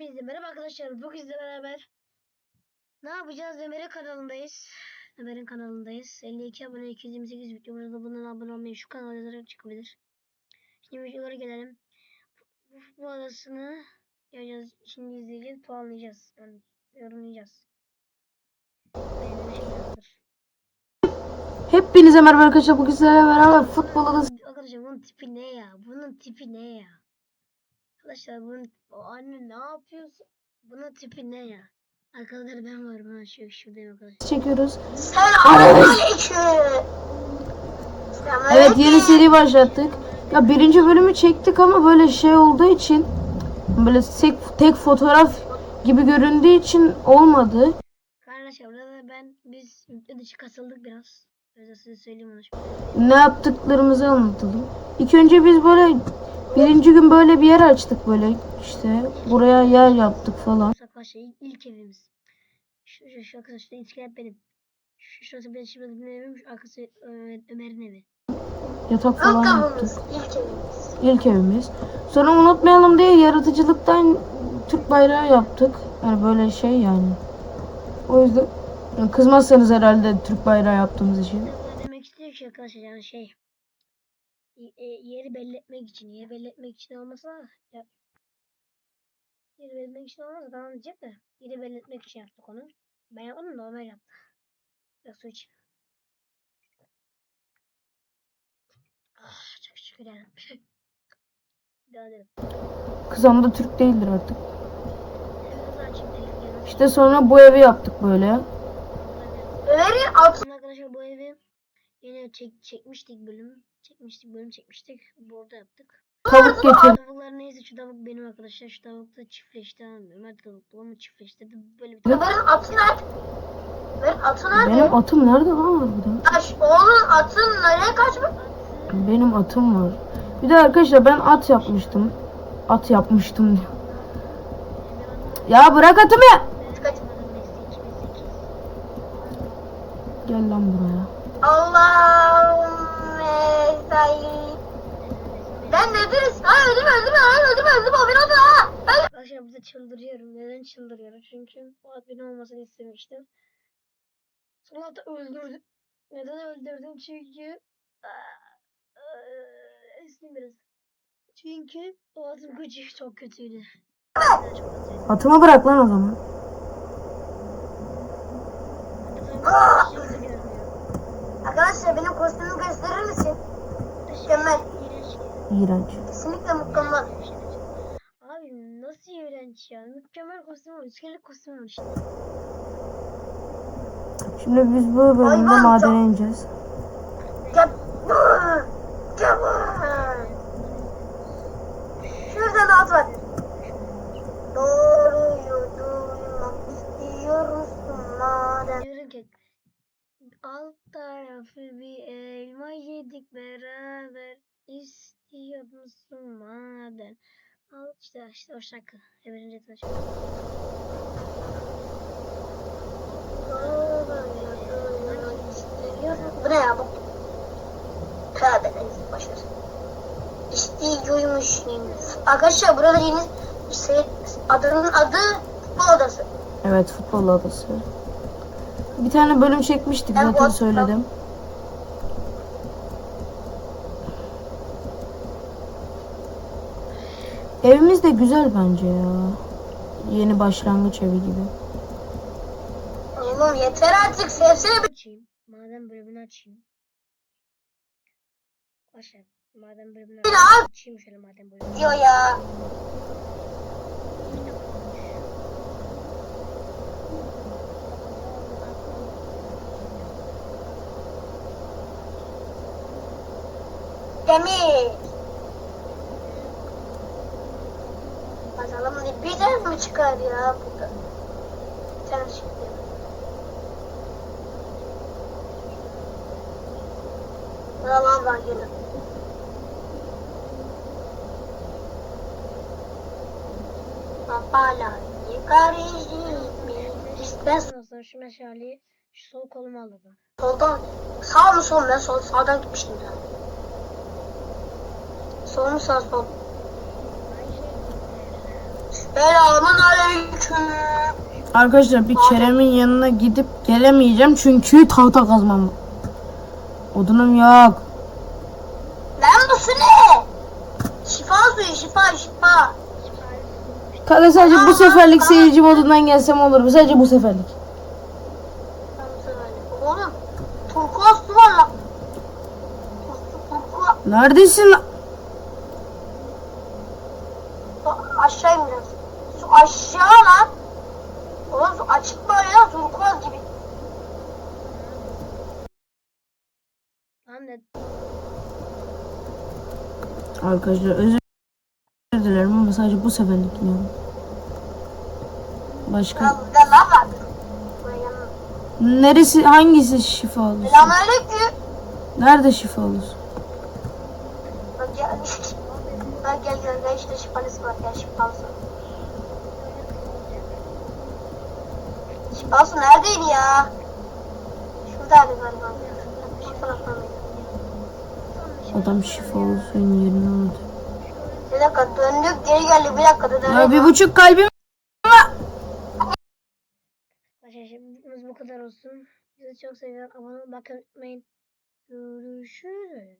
Hepinize merhaba arkadaşlar. Bugün sizle beraber ne yapacağız? Ömer'in kanalındayız. Ömer'in kanalındayız. 52 abone, 228 video. Burada bundan abone olmayı şu kanala yazarak çıkabilir. Şimdi videolara gelelim. Bu, bu adasını yapacağız. Şimdi izleyeceğiz, puanlayacağız. Yani yorumlayacağız. Hepinize merhaba arkadaşlar. Bugün sizlerle beraber futbol adası Arkadaşlar bunun tipi ne ya? Bunun tipi ne ya? Arkadaşlar bunun o anne ne yapıyorsun? Bunun tipi ne ya? Arkadaşlar ben varım ha şu şuradayım arkadaşlar. çekiyoruz. Selamünaleyküm. Evet yeni seri başlattık. Ya birinci bölümü çektik ama böyle şey olduğu için böyle tek, tek fotoğraf gibi göründüğü için olmadı. Arkadaşlar burada ben biz dışı kasıldık biraz. Öyle size söyleyeyim onu şimdi. Ne yaptıklarımızı anlatalım. İlk önce biz böyle birinci gün böyle bir yer açtık böyle işte buraya yer yaptık falan. Arkadaşlar ilk, ilk evimiz. Şu, şu, şu arkadaşlar iskelet benim. Şu, şurası benim, şurası benim evim. Şu arkası Ö- Ömer'in evi. Yatak falan yaptık. ilk evimiz. İlk evimiz. Sonra unutmayalım diye yaratıcılıktan Türk bayrağı yaptık. Yani böyle şey yani. O yüzden yani kızmazsanız herhalde Türk bayrağı yaptığımız için. Demek istiyor ki arkadaşlar yani şey. e, yeri belli etmek için. Yeri belli etmek için olmasa ya, yeri belli etmek için olmasa tamam diyecek de yeri belli etmek için yaptık onu. Ben yapmadım da Ömer yaptı. Biraz su iç. Ah, çok şükür yani. Devam edelim. Kızım da Türk değildir artık. İşte sonra bu evi yaptık böyle. Ömer'in at Aslında arkadaşlar bu evi yine çek, çekmiştik bölüm. Çekmiştik bölüm çekmiştik. Burada yaptık. Tavuk getir. Tavuklar neyse şu tavuk benim arkadaşlar. Şu tavuk da çiftleşti. Ömer tavuklu ama çiftleşti. Böyle bir tavuk. Ömer'in atı nerede? Ömer'in atı nerede? Benim atım nerede lan harbiden? Taş, oğlun atın nereye kaçmış? Benim atım var. Bir de arkadaşlar ben at yapmıştım. At yapmıştım diyor. Ya bırak atımı. Gel lan buraya. Allahümme sayın. Ben nefes. Hayır öldüm öldüm öldüm öldüm öldüm o bir oldu ha. Arkadaşlar burada çıldırıyorum. Neden çıldırıyorum? Çünkü o benim olmasını istemiştim. Sonra da öldürdüm. Neden öldürdüm? Çünkü Esnim biraz. Çünkü o atın gücü çok kötüydü. Çok kötüydü. Atımı bırak lan o zaman. Arkadaşlar benim kostümümü gösterir misin? Mükemmel. İğrenç. Kesinlikle mükemmel. Abi nasıl iğrenç ya? Mükemmel kostüm var. İskelet kostüm var işte. Şimdi biz bu bölümde Hayvan madene ineceğiz. Gel. Gel. Şurada da at var. Doğruyu duymak istiyor musun madem? Diyorum ki alt tarafı bir elma yedik beraber istiyor musun madem? Al işte işte o şarkı. Emre'nin taş. Bu ne ya bu? Tövbe neyse boşver. İstiyoymuş. Arkadaşlar burada yeni şey, adının adı bu odası. Evet futbol adası. Bir tane bölüm çekmiştik zaten söyledim. Evimiz de güzel bence ya. Yeni başlangıç evi gibi. Oğlum yeter artık sevsene bir. Açayım. Madem bölümünü açayım. Başla. Madem bölümünü Bir açayım. Açayım şöyle madem bölümünü. Diyor ya. Demir. Bakalım bir tane mi çıkar ya burada? Tane çıkıyor. Yalan var yine. Papala Ben Ondan sonra şu meşaleyi şu sol koluma alırdım. soldan sağ mı sol? Ben sol, sağdan gitmiştim ya. Ben şey Selamun aleyküm. Arkadaşlar bir Kerem'in yanına gidip gelemeyeceğim çünkü tahta kazmam. Odunum yok. Lan bu su ne? Şifa suyu şifa şifa. Kanka sadece bu seferlik seyirci modundan gelsem olur mu? Sadece bu seferlik. Oğlum turkuaz su var lan. Neredesin? lan? Su aşağı in biraz. Su aşağı lan. Oğlum su açık böyle lan turkuaz gibi. Lan ne? Arkadaşlar özür dilerim ama sadece bu seferlik iniyorum. Başka Ya burada lan yanına. neresi hangisi şifa olur? Selamünaleyküm. Nerede şifa olur? Bak gel. Bak gel gel gel işte şifalısı var gel şifalısı. Şifalısı neredeydi ya? Şuradaydı galiba. Adam şifa olsun yerini unut. Bir dakika döndük geri geldik bir dakika da Ya bir buçuk kalbim Arkadaşlar şimdimiz bu kadar olsun. Sizi çok seviyorum. Abone olmayı unutmayın. Görüşürüz.